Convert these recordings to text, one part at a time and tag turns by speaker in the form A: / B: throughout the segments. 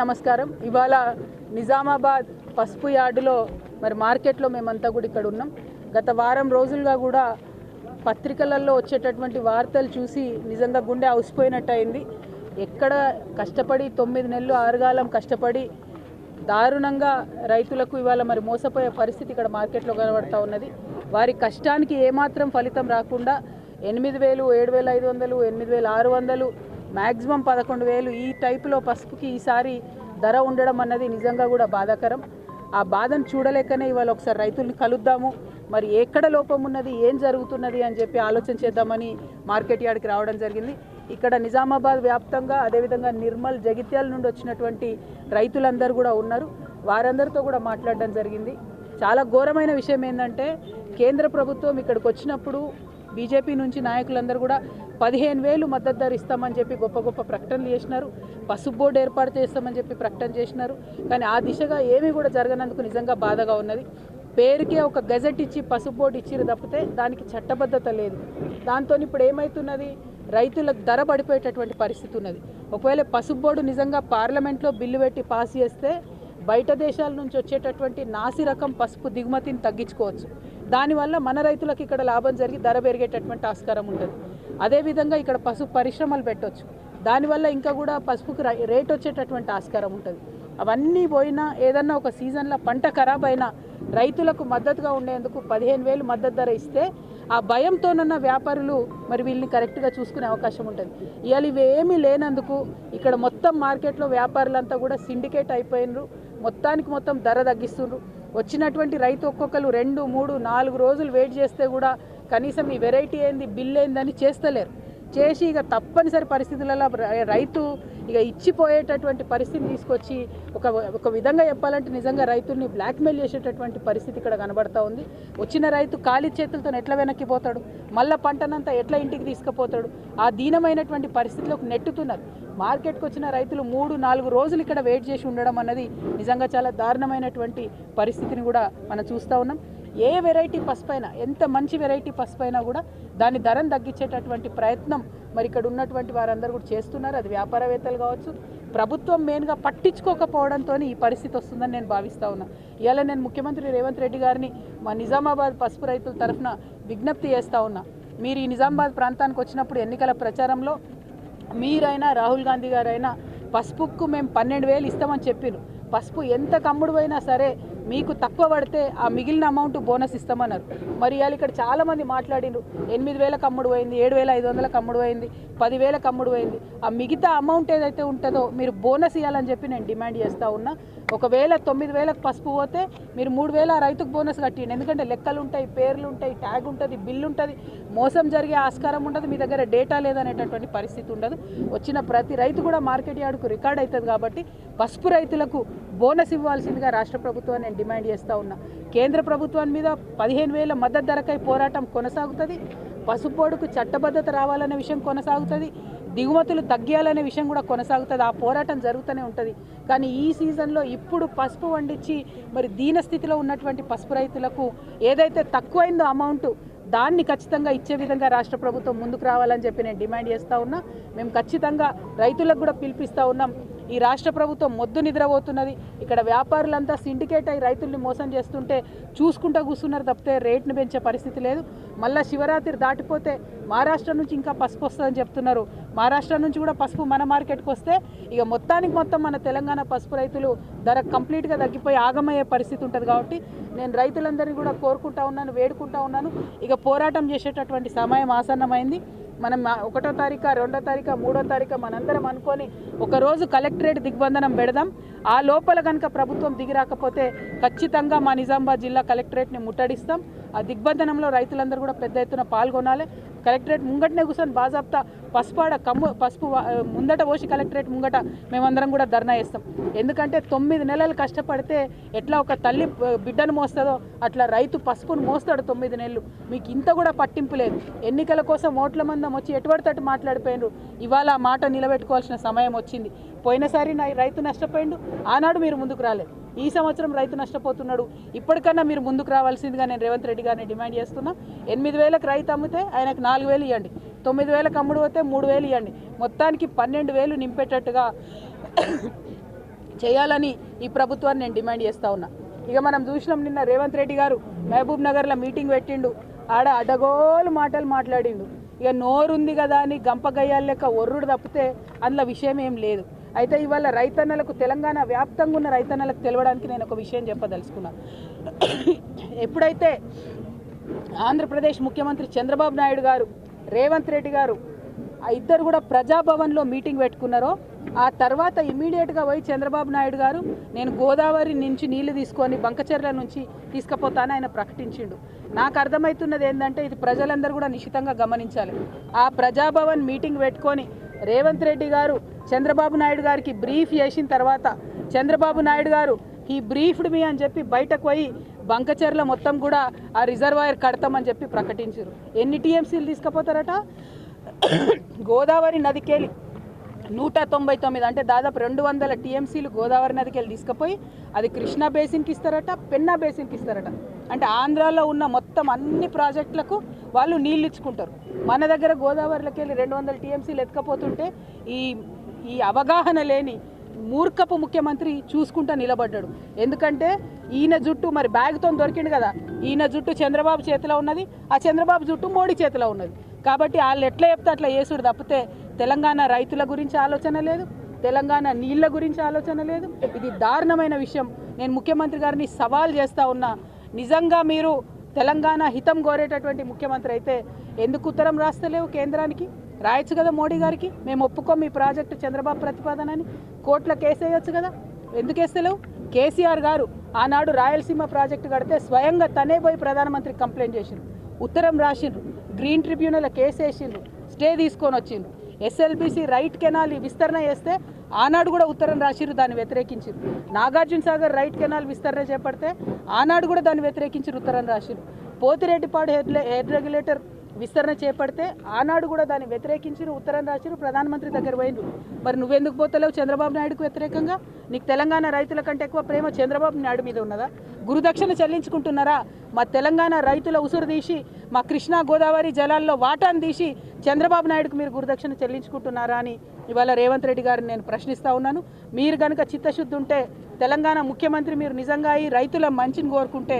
A: నమస్కారం. ఇవాళ నిజామాబాద్ పసుపు యార్డులో మరి మార్కెట్లో మేమంతా కూడా ఇక్కడ ఉన్నాం. గత వారం రోజులుగా కూడా పత్రికలలో వచ్చేటటువంటి వార్తలు చూసి నిజంగా గుండె అవసిపోయినట్టు అయింది ఎక్కడ కష్టపడి తొమ్మిది నెలలు ఆరుగాలం కష్టపడి దారుణంగా రైతులకు ఇవాళ మరి మోసపోయే పరిస్థితి ఇక్కడ మార్కెట్లో కనబడతా ఉన్నది. వారి కష్టానికి ఏమాత్రం ఫలితం రాకుండా ఎనిమిది వేలు ఏడు వేల ఐదు వందలు ఎనిమిది వేల ఆరు వందలు మ్యాక్సిమం పదకొండు వేలు ఈ టైపులో పసుపుకి ఈసారి ధర ఉండడం అన్నది నిజంగా కూడా బాధాకరం. ఆ బాధను చూడలేకనే ఇవాళ ఒకసారి రైతుల్ని కలుద్దాము. మరి ఎక్కడ లోపం ఉన్నది ఏం జరుగుతున్నది అని చెప్పి ఆలోచన చేద్దామని మార్కెట్ యార్డ్కి రావడం జరిగింది. ఇక్కడ నిజామాబాద్ వ్యాప్తంగా అదేవిధంగా నిర్మల్ జగిత్యాల నుండి వచ్చినటువంటి రైతులందరూ కూడా ఉన్నారు. వారందరితో కూడా మాట్లాడడం జరిగింది. చాలా ఘోరమైన విషయం ఏంటంటే కేంద్ర ప్రభుత్వం ఇక్కడికి వచ్చినప్పుడు బీజేపీ నుంచి నాయకులందరూ కూడా పదిహేను వేలు మద్దతు ధర ఇస్తామని చెప్పి గొప్ప గొప్ప ప్రకటనలు చేసినారు. పసుపు బోర్డు ఏర్పాటు చేస్తామని చెప్పి ప్రకటన చేసినారు. కానీ ఆ దిశగా ఏమీ కూడా జరగనందుకు నిజంగా బాధగా ఉన్నది. పేరుకే ఒక గజెట్ ఇచ్చి పసుపు బోర్డు ఇచ్చిరు తప్పితే దానికి చట్టబద్ధత లేదు. దాంతో ఇప్పుడు ఏమవుతున్నది రైతులకు ధర పడిపోయేటటువంటి పరిస్థితి ఉన్నది. ఒకవేళ పసుపు బోర్డు నిజంగా పార్లమెంట్లో బిల్లు పెట్టి పాస్ చేస్తే బయట దేశాల నుంచి వచ్చేటటువంటి నాసి రకం పసుపు దిగుమతిని తగ్గించుకోవచ్చు. దానివల్ల మన రైతులకు ఇక్కడ లాభం జరిగి ధర పెరిగేటటువంటి ఆస్కారం ఉంటుంది. అదేవిధంగా ఇక్కడ పసుపు పరిశ్రమలు పెట్టవచ్చు దానివల్ల ఇంకా కూడా పసుపుకు రేట్ వచ్చేటటువంటి ఆస్కారం ఉంటుంది. అవన్నీ పోయినా ఏదన్నా ఒక సీజన్లో పంట ఖరాబ్ అయినా రైతులకు మద్దతుగా ఉండేందుకు పదిహేను వేలు మద్దతు ధర ఇస్తే ఆ భయంతోనున్న వ్యాపారులు మరి వీళ్ళని కరెక్ట్గా చూసుకునే అవకాశం ఉంటుంది. ఇవాళ ఇవేమీ లేనందుకు ఇక్కడ మొత్తం మార్కెట్లో వ్యాపారులంతా కూడా సిండికేట్ అయిపోయినరు. మొత్తానికి మొత్తం ధర తగ్గిస్తుండ్రు. వచ్చినటువంటి రైతు ఒక్కొక్కరు రెండు మూడు నాలుగు రోజులు వెయిట్ చేస్తే కూడా కనీసం ఈ వెరైటీ ఏంది బిల్ ఏందని చేస్తలేరు. చేసి ఇక తప్పనిసరి పరిస్థితులలో రై- రైతు ఇక ఇచ్చిపోయేటటువంటి పరిస్థితిని తీసుకొచ్చి ఒక ఒక విధంగా చెప్పాలంటే నిజంగా రైతుల్ని బ్లాక్మెయిల్ చేసేటటువంటి పరిస్థితి ఇక్కడ కనబడతా ఉంది. వచ్చిన రైతు ఖాళీ చేతులతో ఎట్లా వెనక్కిపోతాడు మళ్ళీ పంటనంతా ఎట్లా ఇంటికి తీసుకుపోతాడు? ఆ దీనమైనటువంటి పరిస్థితిలోకి నెట్టుతున్నారు. మార్కెట్కి వచ్చిన రైతులు మూడు నాలుగు రోజులు ఇక్కడ వెయిట్ చేసి ఉండడం అన్నది నిజంగా చాలా దారుణమైనటువంటి పరిస్థితిని కూడా మనం చూస్తూ ఉన్నాం. ఏ వెరైటీ పసుపైనా ఎంత మంచి వెరైటీ పసుపు అయినా కూడా దాని ధరను తగ్గించేటటువంటి ప్రయత్నం మరి ఇక్కడ ఉన్నటువంటి వారందరూ కూడా చేస్తున్నారు. అది వ్యాపారవేత్తలు కావచ్చు ప్రభుత్వం మెయిన్గా పట్టించుకోకపోవడంతో ఈ పరిస్థితి వస్తుందని నేను భావిస్తూ ఉన్నా. ఇవాళ నేను ముఖ్యమంత్రి రేవంత్ రెడ్డి గారిని మా నిజామాబాద్ పసుపు రైతుల తరఫున విజ్ఞప్తి చేస్తూ ఉన్నా. మీరు ఈ నిజామాబాద్ ప్రాంతానికి వచ్చినప్పుడు ఎన్నికల ప్రచారంలో మీరైనా రాహుల్ గాంధీ గారైనా పసుపుకు మేము పన్నెండు వేలు ఇస్తామని చెప్పిరు పసుపు ఎంత కమ్ముడు పోయినా సరే మీకు తక్కువ పడితే ఆ మిగిలిన అమౌంట్ బోనస్ ఇస్తామన్నారు. మరి ఇవాళ ఇక్కడ చాలామంది మాట్లాడిండ్రు ఎనిమిది వేల కమ్ముడు పోయింది ఏడు వేల ఐదు వందల కమ్ముడు పోయింది పదివేల కమ్ముడు పోయింది. ఆ మిగతా అమౌంట్ ఏదైతే ఉంటుందో మీరు బోనస్ ఇవ్వాలని చెప్పి నేను డిమాండ్ చేస్తూ ఉన్నా. ఒకవేళ తొమ్మిది వేలకు పసుపు పోతే మీరు మూడు వేల రైతుకు బోనస్ కట్టిండి. ఎందుకంటే లెక్కలు ఉంటాయి పేర్లు ఉంటాయి ట్యాగ్ ఉంటుంది బిల్లు ఉంటుంది. మోసం జరిగే ఆస్కారం ఉండదు మీ దగ్గర డేటా లేదనేటటువంటి పరిస్థితి ఉండదు. వచ్చిన ప్రతి రైతు కూడా మార్కెట్ యార్డుకు రికార్డ్ అవుతుంది కాబట్టి పసుపు రైతులకు బోనస్ ఇవ్వాల్సిందిగా రాష్ట్ర ప్రభుత్వాన్ని నేను డిమాండ్ చేస్తూ ఉన్నా. కేంద్ర ప్రభుత్వం మీద పదిహేను వేల మద్దతు ధరకై పోరాటం కొనసాగుతుంది. పసుపు చట్టబద్ధత రావాలనే విషయం కొనసాగుతుంది. దిగుమతులు తగ్గియాలనే విషయం కూడా కొనసాగుతుంది. ఆ పోరాటం జరుగుతూనే ఉంటుంది. కానీ ఈ సీజన్లో ఇప్పుడు పసుపు వండించి మరి దీన స్థితిలో ఉన్నటువంటి పసుపు రైతులకు ఏదైతే తక్కువైందో అమౌంట్ దాన్ని ఖచ్చితంగా ఇచ్చే విధంగా రాష్ట్ర ప్రభుత్వం ముందుకు రావాలని చెప్పి నేను డిమాండ్ చేస్తూ ఉన్నా. మేము ఖచ్చితంగా రైతులకు కూడా పిలిపిస్తూ ఉన్నాం. ఈ రాష్ట్ర ప్రభుత్వం మొద్దు నిద్రపోతున్నది. ఇక్కడ వ్యాపారులంతా సిండికేట్ అయి రైతుల్ని మోసం చేస్తుంటే చూసుకుంటూ కూర్చున్నారు తప్పితే రేట్ను పెంచే పరిస్థితి లేదు. మళ్ళీ శివరాత్రి దాటిపోతే మహారాష్ట్ర నుంచి ఇంకా పసుపు వస్తుందని చెప్తున్నారు. మహారాష్ట్ర నుంచి కూడా పసుపు మన మార్కెట్కి వస్తే ఇక మొత్తానికి మొత్తం మన తెలంగాణ పసుపు రైతులు ధర కంప్లీట్గా తగ్గిపోయి ఆగమయ్యే పరిస్థితి ఉంటుంది కాబట్టి నేను రైతులందరినీ కూడా కోరుకుంటా ఉన్నాను వేడుకుంటా ఉన్నాను. ఇక పోరాటం చేసేటటువంటి సమయం ఆసన్నమైంది. మనం ఒకటో తారీఖు రెండో తారీఖు మూడో తారీఖు మనందరం అనుకొని ఒకరోజు కలెక్టరేట్ దిగ్బంధనం పెడదాం. ఆ లోపల కనుక ప్రభుత్వం దిగి రాకపోతే ఖచ్చితంగా మా నిజామాబాద్ జిల్లా కలెక్టరేట్ని ముట్టడిస్తాం. ఆ దిగ్బంధనంలో రైతులందరూ కూడా పెద్ద ఎత్తున పాల్గొనాలి. కలెక్టరేట్ ముంగటనే కూర్చొని బాజాప్తా పసుపాడ కమ్ము పసుపు ముందట పోసి కలెక్టరేట్ ముంగట మేమందరం కూడా ధర్నా చేస్తాం. ఎందుకంటే తొమ్మిది నెలలు కష్టపడితే ఎట్లా ఒక తల్లి బిడ్డను మోస్తుందో అట్లా రైతు పసుపును మోస్తాడు తొమ్మిది నెలలు. మీకు ఇంత కూడా పట్టింపు లేదు. ఎన్నికల కోసం ఓట్ల మందం వచ్చి ఎటువడితట్టు మాట్లాడిపోయినారు? ఇవాళ ఆ మాట నిలబెట్టుకోవాల్సిన సమయం వచ్చింది. పోయినసారి నా రైతు నష్టపోయిండు. ఆనాడు మీరు ముందుకు రాలేదు. ఈ సంవత్సరం రైతు నష్టపోతున్నాడు. ఇప్పటికన్నా మీరు ముందుకు రావాల్సిందిగా నేను రేవంత్ రెడ్డి గారిని డిమాండ్ చేస్తున్నా. ఎనిమిది వేలకు రైతు అమ్మితే ఆయనకు నాలుగు వేలు ఇవ్వండి. తొమ్మిది వేలకు అమ్ముడు పోతే మూడు వేలు ఇవ్వండి. మొత్తానికి పన్నెండు వేలు నింపేటట్టుగా చేయాలని ఈ ప్రభుత్వాన్ని నేను డిమాండ్ చేస్తూ ఉన్నా. ఇక మనం చూసినాం నిన్న రేవంత్ రెడ్డి గారు మహబూబ్ నగర్లో మీటింగ్ పెట్టిండు. ఆడ అడగోలు మాటలు మాట్లాడిండు. ఇక నోరుంది కదా అని గంపగయ్యాలు లెక్క ఒర్రుడు తప్పితే అందులో విషయం ఏం లేదు. అయితే ఇవాళ రైతన్నలకు తెలంగాణ వ్యాప్తంగా ఉన్న రైతన్నలకు తెలవడానికి నేను ఒక విషయం చెప్పదలుచుకున్నా. ఎప్పుడైతే ఆంధ్రప్రదేశ్ ముఖ్యమంత్రి చంద్రబాబు నాయుడు గారు రేవంత్ రెడ్డి గారు ఆ ఇద్దరు కూడా ప్రజాభవన్లో మీటింగ్ పెట్టుకున్నారో ఆ తర్వాత ఇమీడియట్గా పోయి చంద్రబాబు నాయుడు గారు నేను గోదావరి నుంచి నీళ్ళు తీసుకొని బంకచెర్ల నుంచి తీసుకుపోతానని ఆయన ప్రకటించిండు. నాకు అర్థమవుతున్నది ఏంటంటే ఇది ప్రజలందరూ కూడా నిశితంగా గమనించాలి. ఆ ప్రజాభవన్ మీటింగ్ పెట్టుకొని రేవంత్ రెడ్డి గారు చంద్రబాబు నాయుడు గారికి బ్రీఫ్ చేసిన తర్వాత చంద్రబాబు నాయుడు గారు ఈ బ్రీఫ్డ్ మీ అని చెప్పి బయటకు పోయి బంకచెర్ల మొత్తం కూడా ఆ రిజర్వాయర్ కడతామని చెప్పి ప్రకటించారు. ఎన్ని టీఎంసీలు తీసుకుపోతారట? గోదావరి నదికెళ్ళి నూట తొంభై తొమ్మిది అంటే దాదాపు రెండు వందల టీఎంసీలు గోదావరి నదికి వెళ్ళి తీసుకుపోయి అది కృష్ణా బేసిన్కి ఇస్తారట పెన్నా బేసిన్కి ఇస్తారట. అంటే ఆంధ్రాలో ఉన్న మొత్తం అన్ని ప్రాజెక్టులకు వాళ్ళు నీళ్ళు ఇచ్చుకుంటారు. మన దగ్గర గోదావరిలోకి వెళ్ళి రెండు వందల టీఎంసీలు ఎత్తుకపోతుంటే ఈ ఈ అవగాహన లేని మూర్ఖపు ముఖ్యమంత్రి చూసుకుంటా నిలబడ్డాడు. ఎందుకంటే ఈయన జుట్టు మరి బ్యాగ్తో దొరికిండు కదా ఈయన జుట్టు చంద్రబాబు చేతిలో ఉన్నది ఆ చంద్రబాబు జుట్టు మోడీ చేతిలో ఉన్నది. కాబట్టి వాళ్ళు ఎట్లా చెప్తే అట్లా చేసుడు తప్పితే తెలంగాణ రైతుల గురించి ఆలోచన లేదు తెలంగాణ నీళ్ళ గురించి ఆలోచన లేదు. ఇది దారుణమైన విషయం. నేను ముఖ్యమంత్రి గారిని సవాల్ చేస్తా ఉన్నా. నిజంగా మీరు తెలంగాణ హితం కోరేటటువంటి ముఖ్యమంత్రి అయితే ఎందుకు ఉత్తరం రాస్తలేవు కేంద్రానికి? రాయొచ్చు కదా మోడీ గారికి. మేము ఒప్పుకోం మీ ప్రాజెక్టు చంద్రబాబు ప్రతిపాదనని. కోర్టులో కేసు వేయొచ్చు కదా. ఎందుకు వేస్తలేవు? కేసీఆర్ గారు ఆనాడు రాయలసీమ ప్రాజెక్టు కడితే స్వయంగా తనే పోయి ప్రధానమంత్రి కంప్లైంట్ చేసిండ్రు. ఉత్తరం రాసిండ్రు. గ్రీన్ ట్రిబ్యునల్ కేసు వేసిండ్రు. స్టే తీసుకొని వచ్చిండ్రు. ఎస్ఎల్బిసి రైట్ కెనాల్ విస్తరణ చేస్తే ఆనాడు కూడా ఉత్తరం రాసిర్రు దాన్ని వ్యతిరేకించారు నాగార్జున సాగర్ రైట్ కెనాల్ విస్తరణ చేపడితే ఆనాడు కూడా దాన్ని వ్యతిరేకించారు ఉత్తరం రాసిరు పోతిరెడ్డిపాడు హెడ్ హెడ్ రెగ్యులేటర్ విస్తరణ చేపడితే ఆనాడు కూడా దాన్ని వ్యతిరేకించిన ఉత్తరం రాసిరు ప్రధానమంత్రి దగ్గర పోయిండు మరి నువ్వెందుకు పోతలేవు? చంద్రబాబు నాయుడుకు వ్యతిరేకంగా? నీకు తెలంగాణ రైతుల కంటే ఎక్కువ ప్రేమ చంద్రబాబు నాయుడు మీద ఉన్నదా? గురుదక్షిణ చెల్లించుకుంటున్నారా? మా తెలంగాణ రైతుల ఉసురు తీసి మా కృష్ణా గోదావరి జలాల్లో వాటాను తీసి చంద్రబాబు నాయుడుకు మీరు గురుదక్షిణ చెల్లించుకుంటున్నారా అని ఇవాళ రేవంత్ రెడ్డి గారిని నేను ప్రశ్నిస్తూ ఉన్నాను. మీరు కనుక చిత్తశుద్ధి ఉంటే తెలంగాణ ముఖ్యమంత్రి మీరు నిజంగా ఈ రైతుల మంచిని కోరుకుంటే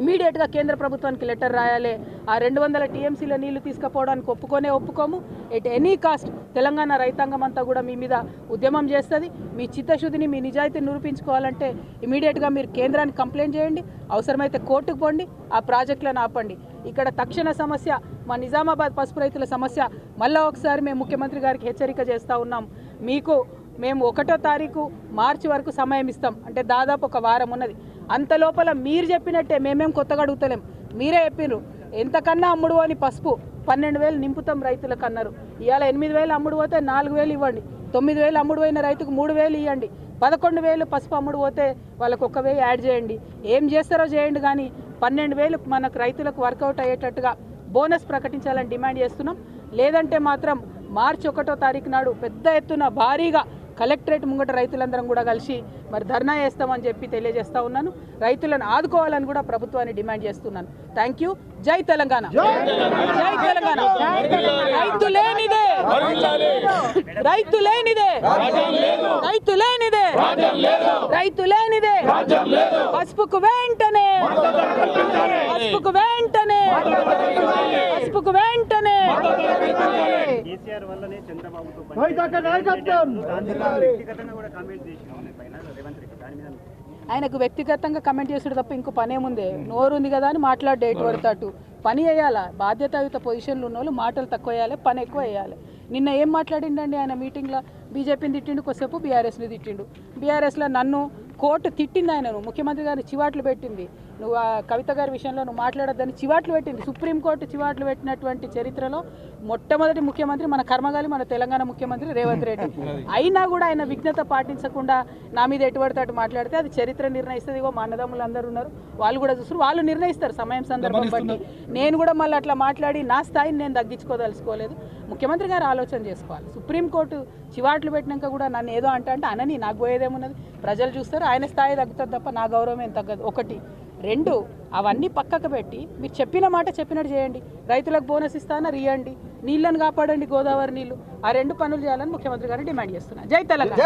A: ఇమీడియట్గా కేంద్ర ప్రభుత్వానికి లెటర్ రాయాలి. ఆ రెండు వందల టీఎంసీల నీళ్ళు తీసుకుపోవడానికి ఒప్పుకొనే ఒప్పుకోము. ఎట్ ఎనీ కాస్ట్ తెలంగాణ రైతాంగం అంతా కూడా మీ మీద ఉద్యమం చేస్తుంది. మీ చిత్తశుద్ధిని మీ నిజాయితీని నిరూపించుకోవాలంటే ఇమీడియట్గా మీరు కేంద్రానికి కంప్లైంట్ చేయండి. అవసరమైతే కోర్టుకు పోండి. ఆ ప్రాజెక్టులను ఆపండి. ఇక్కడ తక్షణ సమస్య మా నిజామాబాద్ పసుపు రైతుల సమస్య మళ్ళా ఒకసారి మేము ముఖ్యమంత్రి గారికి హెచ్చరిక చేస్తూ ఉన్నాం. మీకు మేము ఒకటో తారీఖు మార్చి వరకు సమయం ఇస్తాం. అంటే దాదాపు ఒక వారం ఉన్నది. అంత లోపల మీరు చెప్పినట్టే మేమేం కొత్తగా అడుగుతలేం. మీరే చెప్పినారు ఎంతకన్నా అమ్ముడు అని పసుపు పన్నెండు వేలు నింపుతాం రైతులకు అన్నారు. ఇవాళ ఎనిమిది వేలు అమ్ముడు పోతే నాలుగు వేలు ఇవ్వండి. తొమ్మిది వేలు అమ్ముడు పోయిన రైతుకు మూడు వేలు ఇవ్వండి పదకొండు వేలు పసుపు అమ్ముడు పోతే వాళ్ళకు ఒక వెయ్యి యాడ్ చేయండి. ఏం చేస్తారో చేయండి కానీ పన్నెండు వేలు మనకు రైతులకు వర్కౌట్ అయ్యేటట్టుగా బోనస్ ప్రకటించాలని డిమాండ్ చేస్తున్నాం. లేదంటే మాత్రం మార్చి ఒకటో తారీఖు నాడు పెద్ద ఎత్తున భారీగా కలెక్టరేట్ ముంగట రైతులందరం కూడా కలిసి మరి ధర్నా చేస్తామని చెప్పి తెలియజేస్తా ఉన్నాను. రైతులను ఆదుకోవాలని కూడా ప్రభుత్వాన్ని డిమాండ్ చేస్తున్నాను. థ్యాంక్ యూ జై తెలంగాణ. జై తెలంగాణ. రైతు లేనిదే. రైతు లేనిదే. రైతు లేనిదే. రైతు లేనిదే. పసుపుకు వెంటనే. పసుపుకు వెంటనే. పసుపుకు వెంటనే. ఆయనకు వ్యక్తిగతంగా కమెంట్ చేసుడు తప్ప ఇంకో పనేముందే నోరు ఉంది కదా అని మాట్లాడే ఎటు పడితే అటు పని వేయాలా బాధ్యతాయుత పొజిషన్లు ఉన్న వాళ్ళు మాటలు తక్కువ వేయాలి పని ఎక్కువ వేయాలి నిన్న ఏం మాట్లాడిండండి ఆయన మీటింగ్లో? బీజేపీని తిట్టిండు కొద్దిసేపు బీఆర్ఎస్ని తిట్టిండు. బీఆర్ఎస్లో నన్ను కోర్టు తిట్టింది ఆయనను. ముఖ్యమంత్రి గారిని చివాట్లు పెట్టింది. నువ్వు ఆ కవిత గారి విషయంలో నువ్వు మాట్లాడొద్దని చివాట్లు పెట్టింది. సుప్రీంకోర్టు చివాట్లు పెట్టినటువంటి చరిత్రలో మొట్టమొదటి ముఖ్యమంత్రి మన కర్మగాలి మన తెలంగాణ ముఖ్యమంత్రి రేవంత్ రెడ్డి. అయినా కూడా ఆయన విఘ్నత పాటించకుండా నా మీద ఎటువంటి అటు మాట్లాడితే అది చరిత్ర నిర్ణయిస్తుంది. ఇగో మా అన్నదమ్ములు అందరూ ఉన్నారు. వాళ్ళు కూడా చూస్తారు వాళ్ళు నిర్ణయిస్తారు సమయం సందర్భం బట్టి. నేను కూడా మళ్ళీ అట్లా మాట్లాడి నా స్థాయిని నేను తగ్గించుకోదలుచుకోలేదు. ముఖ్యమంత్రి గారు ఆలోచన చేసుకోవాలి. సుప్రీంకోర్టు చివాట్లు పెట్టినాక కూడా నన్ను ఏదో అంటే అంటే అనని నాకు పోయేదేమున్నది? ప్రజలు చూస్తారు. ఆయన స్థాయి తగ్గుతుంది తప్ప నా గౌరవం ఏం తగ్గదు. ఒకటి. రెండు అవన్నీ పక్కకు పెట్టి మీరు చెప్పిన మాట చెప్పినట్టు చేయండి. రైతులకు బోనస్ ఇస్తానా రియండి. నీళ్ళని కాపాడండి గోదావరి నీళ్ళు ఆ రెండు పనులు చేయాలని ముఖ్యమంత్రి గారిని డిమాండ్ చేస్తున్నా. జై తెలంగాణ.